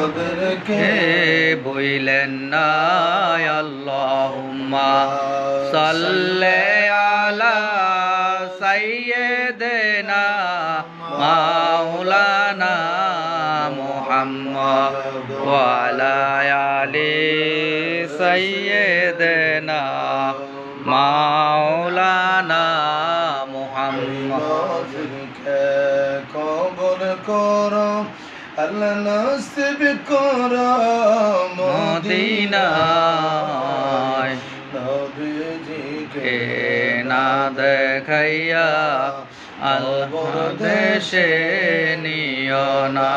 তাদেরকে বইলেন না আল্লাহুম্মা। সাল্লি আলা সাইয়্যিদিনা মাওলানা মুহাম্মদ ওয়া আলা আলি সাইয়্যিদিনা মাওলানা মুহাম্মদ। কবর করো। আল্লাহ নসিব করো মদিনা মদিনায়। নবীজিকে না দেখাইয়া আল্লাহ দেশে নিয় না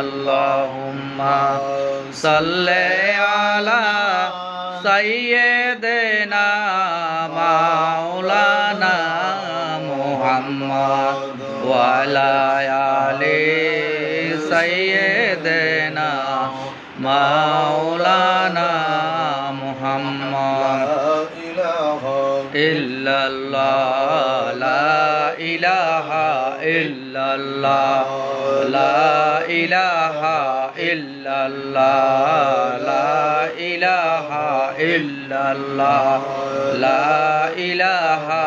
আল্লাহুম্মা সাল্লি আলা সাইয়্যিদিনা মাওলানা মুহাম্মদ ওয়া আলা আলি সাইয়্যিদিনা মাওলানা মুহাম্মদ। ইল্লাল্লাহ লা ইলাহা ইল্লাল্লাহ লা ইলাহা ইল্লাল্লাহ লা ইলাহা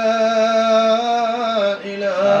إله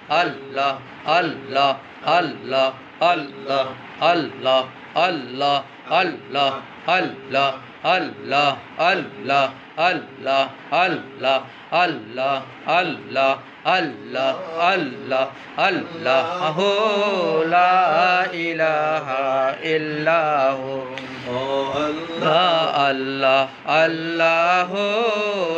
আল্লাহ আল্লাহ আল্লাহ আল্লাহ আল্লাহ আল্লাহ আল্লাহ আল্লাহ আল্লাহ আল্লাহ আল্লাহ আল্লাহ আল্লাহ আল্লাহ আল্লাহ আল্লাহ আল্লাহ লা ইলাহা ইল্লাহু আল্লাহ আল্লাহ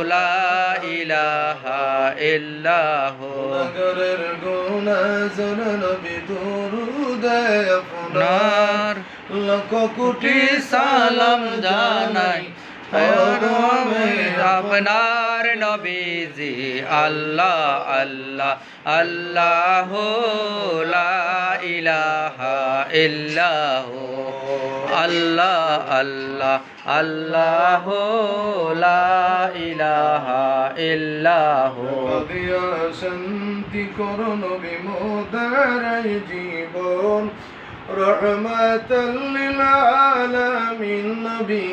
লা ইলাহা ইল্লাহ। নগরের গুনাজর নবী দুরুদে আপনার। লক্ষ কোটি সালাম জানাই। আপনার নবীজি আল্লাহ আল্লাহ আল্লাহ ইলাহা ইল্লাহ। আল্লাহ আল্লাহ আল্লাহ ইলাহা ইল্লাহ। শান্তি করুন বিমোদারাই জীবন। রহমাতাল্লিল আলামিন নবী।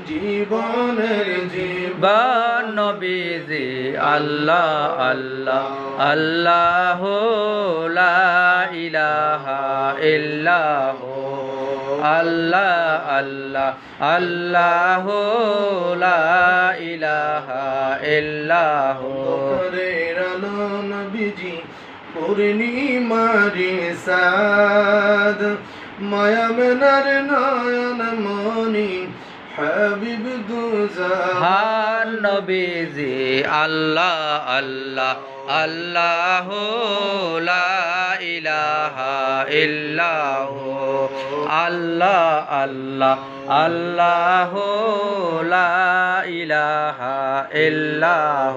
জীবনের জীবন নবীজি আল্লাহ আল্লাহ আল্লাহ লা ইলাহা ইল্লাহ আল্লাহ আল্লাহ আল্লাহ লা ইলাহা ইল্লাহ। নবীজি পূর্ণিমারি সাদ মায়ামনার নয়ন মনি হাবিব দুজা হার নবীজি আল্লাহ আল্লাহ আল্লাহ লা ইলাহা ইল্লাহ। আল্লাহ আল্লাহ আল্লাহ লা ইলাহা ইল্লাহ।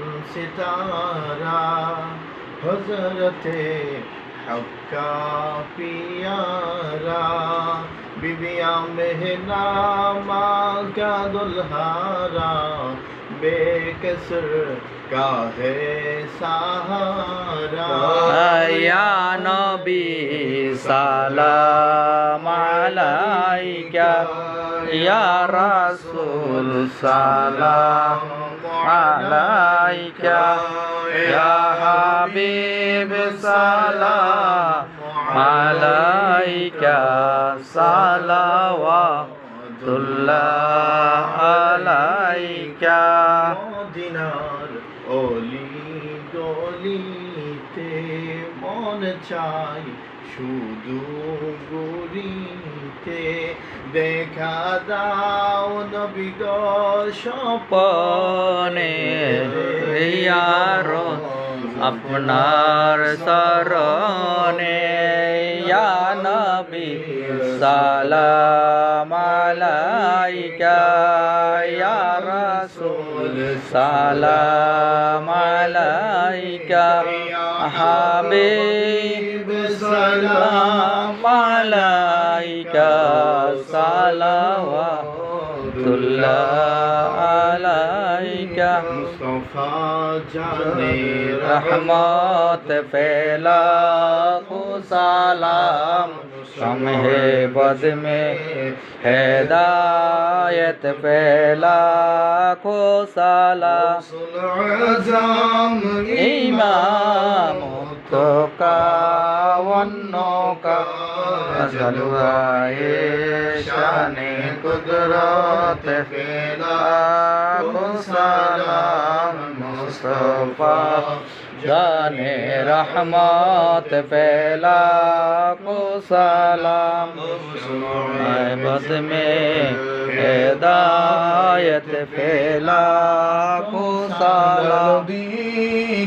ستارہ، حضرت حق کا پیارا بیویا مہنا ماں کا دلہارا بے کسر کا ہے سہارا۔ یا نبی، سلام علیکہ، یا رسول، سلام আলাইকা ইয়া হাবিব সালাম আলাইকা সালাওয়াতুল্লাহ আলাইকা। মদিনার অলি গলিতে চাই শুধু গুরিতে দেখা দাও নবী গো পনে আপনার ইয়া নবী, সালাম আলাইকা। ইয়া রাসূল, সালাম আলাইকা। হাবিব, সালাম আলাইকা। صلوات الله عليك مصطفى جان رحمت پھیلا خو سلام شمع بز میں ہدایت پھیلا خو سلام امام تو کا ونوں کا فضل ہوا شان قدرت فیلا سلام. مصطفیٰ جان پھیلا کو سلام. بس میں ہدایت پھیلا کو سلام. دی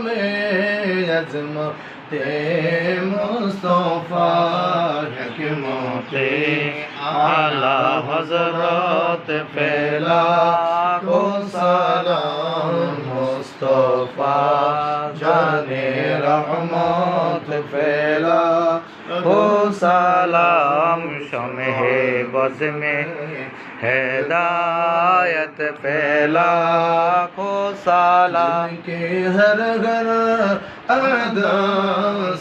میں عظمت মতে মুস্তফা মতে আলা হজরত ফেলা কো সালাম মুস্তফা জানে রহমত ফেলা কো সালাম শমহে বজমে হেদায়ত ফেলা কো सलाम के हर घर अदा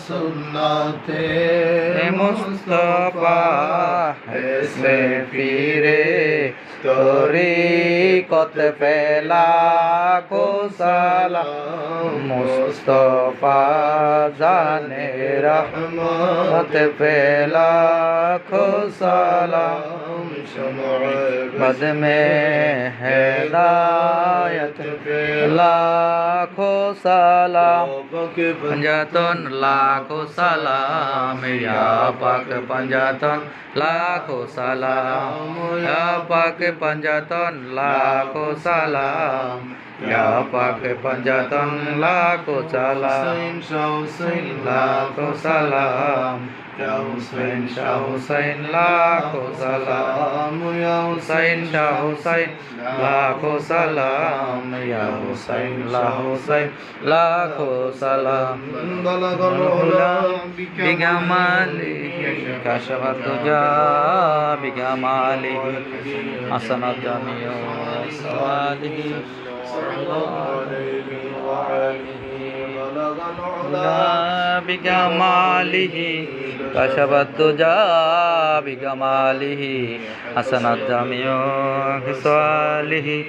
सुनाते मुस्तफा ऐसे फिरे तोरी कत फैला को सलाम मुस्तफा जाने रहमत फैला को بد میں ہدایت، لاکھوں سلام، پنجاتن، لاکھوں سلام، یا پاک پنجاتن، لاکھوں سلام، یا پاک پنجاتن، لاکھوں سلام، یا پاک پنجاتن، لاکھوں سلام لاکھوں سلام يا حسين شاہ حسین لاکھو سلام یا حسین شاہ حسین لاکھو سلام یا حسین لا حسین لاکھو سلام بلغ العلا بجماله كشف الدجى بجماله حسن الجميع صلاته صلى الله عليه وآله بجماله كشف الدجى بجماله حسن الجميع خصاله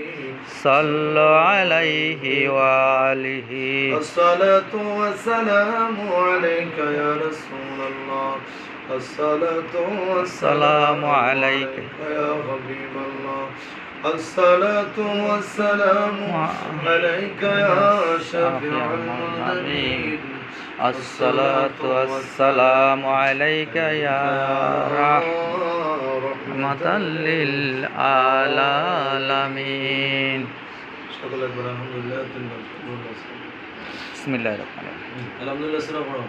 صلوا عليه وآله الصلاة والسلام عليك يا رسول الله الصلاة والسلام السلام عليك يا حبيب الله الصلاة والسلام عليك يا شفيع المذنبين الصلاة والسلام عليك يا رحمة للعالمين. بسم الله الرحمن الرحيم. الحمد لله السلام عليكم.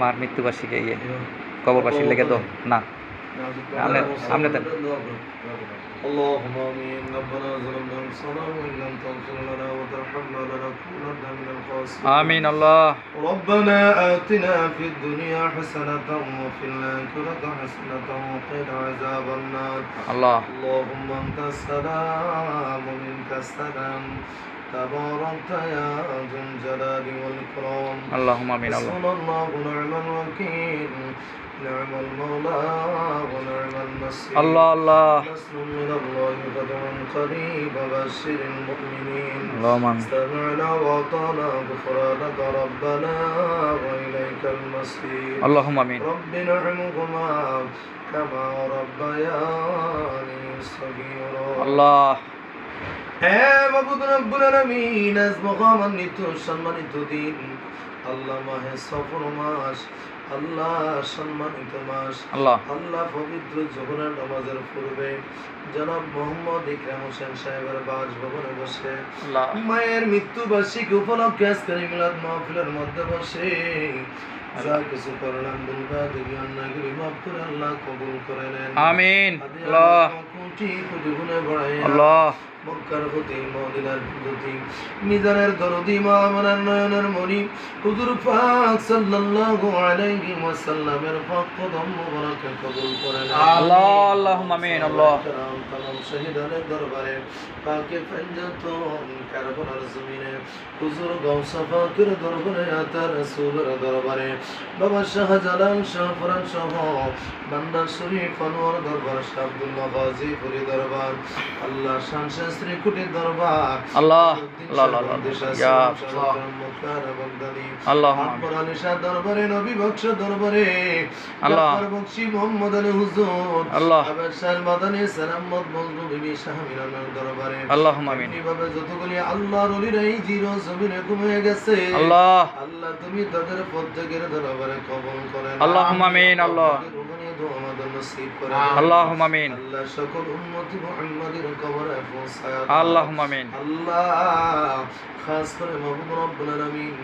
মার মৃত্যুবার্ষিকী ইয়ে কবরবাসীর লেগে তো না আমনে- আমনে দেন। اللهم امين ربنا ظلمنا انفسنا وان لم تغفر لنا وترحمنا لنكونن من الخاسرين আমিন আল্লাহ ربنا آتنا في الدنيا حسنة وفي الآخرة حسنة وقنا عذاب النار আল্লাহ اللهم أنت السلام ومنك السلام تباركت يا ذو الجلال والإكرام اللهم آمين حسبنا الله ونعم الوكيل نعم المولى ونعم النصير الله الله نصر من الله غدر قريب بشر المؤمنين اللهم آمين استمعنا وأطعنا غفرانك ربنا وإليك المصير اللهم آمين رب نعمهما كما ربياني صغيرا الله হে মাবুদ রব্বুল আলামিন আজ মহামান্বিত সম্মানিত দিন। আল্লাহ মাহে সফর মাস আল্লাহ সম্মানিত মাস। আল্লাহ। আল্লাহ পবিত্র জোহরের নামাজের পূর্বে জনাব মোহাম্মদ ইকরাম হোসেন সাহেবের বাসভবনে বসে মায়ের মৃত্যু বার্ষিকী উপলক্ষে আজকের মিলাদ মাহফিলের মধ্যে বসে যা কিছু করলাম দুর্গা দেবী অন্যায়গুলি মাফ করে আল্লাহ কবুল করে নেন। আমিন। আল্লাহ কোটি কোটি গুণে বাড়াইয়া আল্লাহ। দরবারে বাবা শাহজালাল শাহ ফরান বান্দা শরীফ দরবার শাহ দরবার আল্লাহ শামশেদ শাস্ত্রী কুটির দরবার আল্লাহ আল্লাহ আল্লাহ আল্লাহ ইয়া আল্লাহ। আল্লাহ। আকবর আলী শাহ দরবারে নবী বক্স দরবারে। আল্লাহ। জব্বার বক্সি হুজুর। আল্লাহ। আবার শাহ সালামত মজনু বিবি শাহ দরবারে। আল্লাহুম আমিন। এইভাবে যতগুলি আল্লাহর অলিরা এই জিরো জমিনে ঘুমিয়ে গেছে আল্লাহ। আল্লাহ তুমি তাদের প্রত্যেকের দরবারে কবল করেন আল্লাহুম আমিন আল্লাহ। আল্লাহুম আমিন। আল্লাহ সকল উম্মতি মুহাম্মাদের কবরে পৌঁছায় আল্লাহ খাস করে মাহবুব রব্বুল আলামিন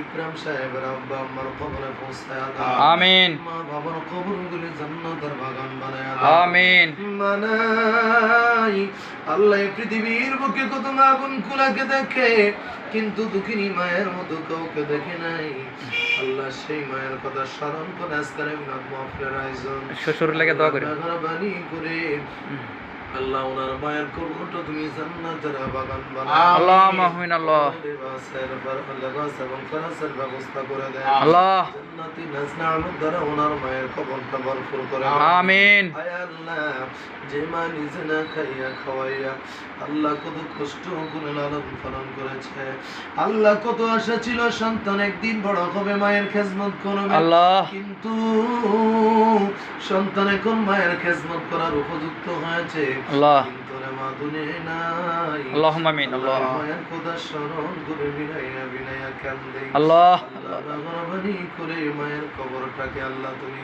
ইকরাম সাহেবের আব্বা আম্মার কবরে পৌঁছায় দাও আমিন। মা বাবার কবরগুলি জান্নাতের বাগান বানায় দাও আমিন। মানাই আল্লাহ পৃথিবীর বুকে কত আগুন কুলাকে দেখে কিন্তু দুঃখিনী মায়ের মতো কাউকে দেখে নাই। আল্লাহ সেই মায়ের কথা স্মরণ করে আজকের মাহফিলের আয়োজন। শ্বশুর লেগে দোয়া করি। করে আল্লাহ ওনার মায়ের কবরটা তুমি জান্নাতের বাগান বানাও। আল্লাহুম আমিন আল্লাহ। লিবাসের পর এবং ফরাসের ব্যবস্থা করে দেন। আল্লাহ। জান্নাতি নাজনামত দ্বারা ওনার মায়ের কবরটা ভরপুর করে আমিন। আল্লাহ যে মা নিজে না খাইয়া খাওয়াইয়া আল্লাহ কত কষ্ট করে লালন পালন করেছে। আল্লাহ কত আশা ছিল সন্তান একদিন বড় হবে মায়ের খেজমত করবে। আল্লাহ। কিন্তু সন্তান এখন মায়ের খেজমত করার উপযুক্ত হয়েছে। আল্লাহ। আল্লাহ স্মরণ করে মায়ের কবরটাকে আল্লাহ তুমি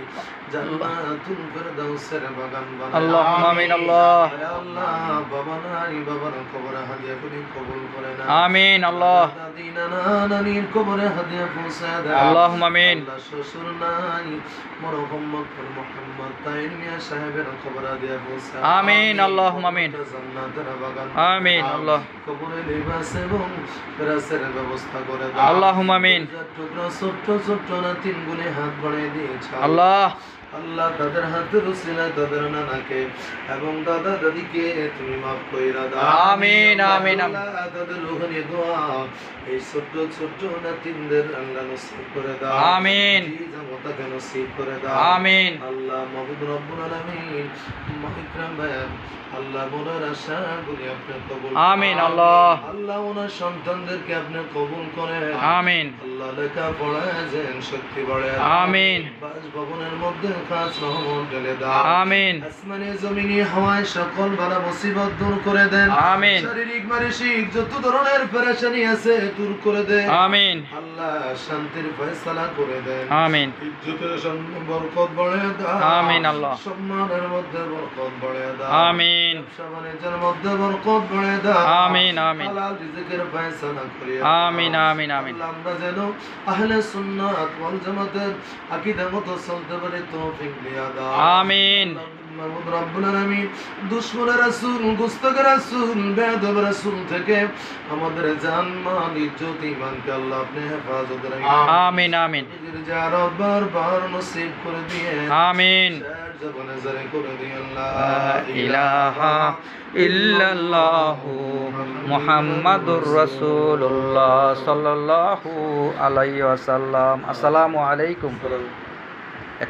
জান্নাতুল ফেরদাউসের বাগান বানাও আল্লাহুম আমিন আল্লাহ। আল্লাহ। বাবা নাই বাবার কবরে হাদিয়া করে কবুল করে না। আমিন আল্লাহ। দাদি নানা নানির কবরে হাদিয়া পৌঁছায় দাও আল্লাহুম আমিন। আল্লাহ শ্বশুর নাই মরহুম মকবুল মুহাম্মদ তাইন মিয়া সাহেবের কবর হাদিয়া পৌঁছায়। আমিন আমিন, আল্লাহ। কবরে লিবাস এবং ব্যবস্থা করে দাও আমিন। তিন গুণে হাত বাড়িয়ে দিয়েছে আল্লাহ আল্লাহ তাদের হাতের উসিলায় তাদের নানাকে এবং দাদা দাদিকে তুমি মাফ কইরা দাও আমিন, আমিন। আল্লাহ তাদের রুহানি দোয়া এই ছোট্ট ছোট্ট না তিনদের আল্লাহ নসিব করে দাও আমিন। জামতাকে নসিব করে দাও আমিন আল্লাহ মাহবুব রব্বুল আলামিন ইকরাম ভাই আল্লাহ মনের আশাগুলি আপনি কবুল আমিন, আল্লাহ। আল্লাহ ওনার সন্তানদেরকে আপনি কবুল করেন আমিন আল্লাহ লেখা পড়ায় যেন শক্তি বাড়ে আমিন। বাসভবনের মধ্যে খাস রহমত ঢেলে দাও আমিন। আসমানে জমিনে হাওয়ায় সকল বালা মুসিবত দূর করে দেন। আমিন। শারীরিক মানসিক যত ধরনের পেরেশানি আছে দূর করে দেন। আমিন। আল্লাহ শান্তির ফয়সালা করে দেন। আমিন। ইজ্জতের সঙ্গে বরকত বাড়িয়ে দাও। আমিন, আল্লাহ। সম্মানের মধ্যে বরকত বাড়িয়ে দাও। আমিন। বাণিজ্যের মধ্যে বরকত বাড়িয়ে দাও। আমিন, আমিন। হালাল রিজিকের ফয়সালা করিয়ে আমিন, আমিন, আমিন। আমরা যেন আহলে সুন্নাত ওয়াল জামাতের আকীদা মতো চলতে পারি তৌফিক দিয়া দাও আমিন মাহমুদ রব্বুল আলামিন দুশমনের রাসূল গুস্তাখের রাসূল বেয়াদব রাসূল থেকে আমাদের জান ইজ্জত ঈমানকে আল্লাহ আপনি হেফাজত রাখেন আমিন আমিন নিজের বারবার নসিব করে দিয়ে আমিন শেষ জীবনে করে দিয়ে আল্লাহ ইলাহা ইল্লাল্লাহু মুহাম্মাদুর রাসূলুল্লাহ সাল্লাল্লাহু আলাইহি ওয়াসাল্লাম আসসালামু আলাইকুম